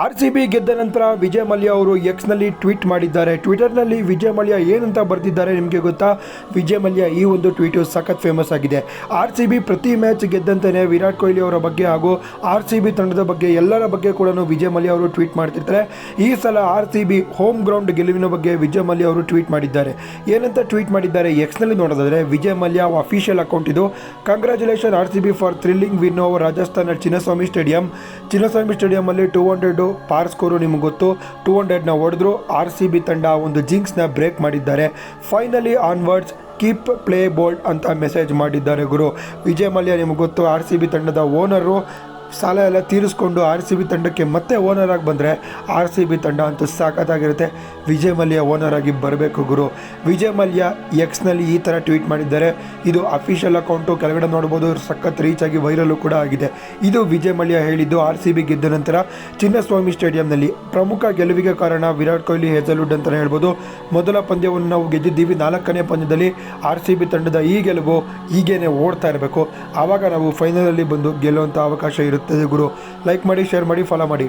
R C B ಗೆದ್ದ ನಂತರ ವಿಜಯ್ ಮಲ್ಯ ಅವರು ಎಕ್ಸ್ನಲ್ಲಿ ಟ್ವೀಟ್ ಮಾಡಿದ್ದಾರೆ. ಟ್ವಿಟರ್ನಲ್ಲಿ ವಿಜಯ್ ಮಲ್ಯ ಏನಂತ ಬರೆದಿದ್ದಾರೆ ನಿಮಗೆ ಗೊತ್ತಾ? ವಿಜಯ್ ಮಲ್ಯ ಈ ಒಂದು ಟ್ವೀಟು ಸಖತ್ ಫೇಮಸ್ ಆಗಿದೆ. ಆರ್ ಸಿ ಬಿ ಪ್ರತಿ ಮ್ಯಾಚ್ ಗೆದ್ದಂತೆಯೇ ವಿರಾಟ್ ಕೊಹ್ಲಿ ಅವರ ಬಗ್ಗೆ ಹಾಗೂ ಆರ್ ಸಿ ಬಿ ತಂಡದ ಬಗ್ಗೆ ಎಲ್ಲರ ಬಗ್ಗೆ ಕೂಡ ವಿಜಯ್ ಮಲ್ಯ ಅವರು ಟ್ವೀಟ್ ಮಾಡ್ತಿರ್ತಾರೆ. ಈ ಸಲ R C B home ground ಗೆಲುವಿನ ಬಗ್ಗೆ ವಿಜಯ್ ಮಲ್ಯ ಅವರು ಟ್ವೀಟ್ ಮಾಡಿದ್ದಾರೆ. ಏನಂತ ಟ್ವೀಟ್ ಮಾಡಿದ್ದಾರೆ ಎಕ್ಸ್ನಲ್ಲಿ ನೋಡೋದಾದರೆ ವಿಜಯ್ ಮಲ್ಯ ಅಫಿಷಿಯಲ್ ಅಕೌಂಟ್ ಇದು. Congratulation R C B for thrilling win over Rajasthan Chinnaswamy stadium Chinnaswamy ಸ್ಟೇಡಿಯಂಲ್ಲಿ two hundred par score ನಿಮಗೆ ಗೊತ್ತು. ಟೂ ಹಂಡ್ರೆಡ್ನ ಹೊಡೆದ್ರು ಆರ್ ಸಿ ಬಿ ತಂಡ ಒಂದು ಜಿಂಕ್ಸ್ನ ಬ್ರೇಕ್ ಮಾಡಿದ್ದಾರೆ. Finally onwards keep play bold ಅಂತ ಮೆಸೇಜ್ ಮಾಡಿದ್ದಾರೆ ಗುರು. ವಿಜಯ್ ಮಲ್ಯ ನಿಮಗೆ ಗೊತ್ತು, ಆರ್ ಸಿ ಬಿ ತಂಡದ ಓನರು ಸಾಲ ಎಲ್ಲ ತೀರಿಸ್ಕೊಂಡು ಆರ್ ಸಿ ಬಿ ತಂಡಕ್ಕೆ ಮತ್ತೆ ಓನರ್ ಆಗಿ ಬಂದರೆ ಆರ್ ಸಿ ಬಿ ತಂಡ ಅಂತೂ ಸಾಕತ್ತಾಗಿರುತ್ತೆ. ವಿಜಯ್ ಮಲ್ಯ ಓನರ್ ಆಗಿ ಬರಬೇಕು ಗುರು. ವಿಜಯ್ ಮಲ್ಯ ಎಕ್ಸ್ನಲ್ಲಿ ಈ ಥರ ಟ್ವೀಟ್ ಮಾಡಿದ್ದಾರೆ. ಇದು ಅಫಿಷಿಯಲ್ ಅಕೌಂಟು ಕೆಳಗಡೆ ನೋಡ್ಬೋದು. ಸಖತ್ ರೀಚ್ ಆಗಿ ವೈರಲ್ಲು ಕೂಡ ಆಗಿದೆ. ಇದು ವಿಜಯ್ ಮಲ್ಯ ಹೇಳಿದ್ದು ಆರ್ ಸಿ ಬಿ ಗೆದ್ದ ನಂತರ ಚಿನ್ನಸ್ವಾಮಿ ಸ್ಟೇಡಿಯಂನಲ್ಲಿ ಪ್ರಮುಖ ಗೆಲುವಿಗೆ ಕಾರಣ ವಿರಾಟ್ ಕೊಹ್ಲಿ ಹೆಸಲ್ವುಡ್ ಅಂತಲೇ ಹೇಳ್ಬೋದು. ಮೊದಲ ಪಂದ್ಯವನ್ನು ನಾವು ಗೆದ್ದಿದ್ದೀವಿ. ನಾಲ್ಕನೇ ಪಂದ್ಯದಲ್ಲಿ ಆರ್ ಸಿ ಬಿ ತಂಡದ ಈ ಗೆಲುವು ಹೀಗೇನೆ ಓಡ್ತಾ ಇರಬೇಕು. ಆವಾಗ ನಾವು ಫೈನಲಲ್ಲಿ ಬಂದು ಗೆಲ್ಲುವಂಥ ಅವಕಾಶ ಇರುತ್ತದೆ ಗುರು ಲೈಕ್ ಮಾಡಿ ಶೇರ್ ಮಾಡಿ ಫಾಲೋ ಮಾಡಿ.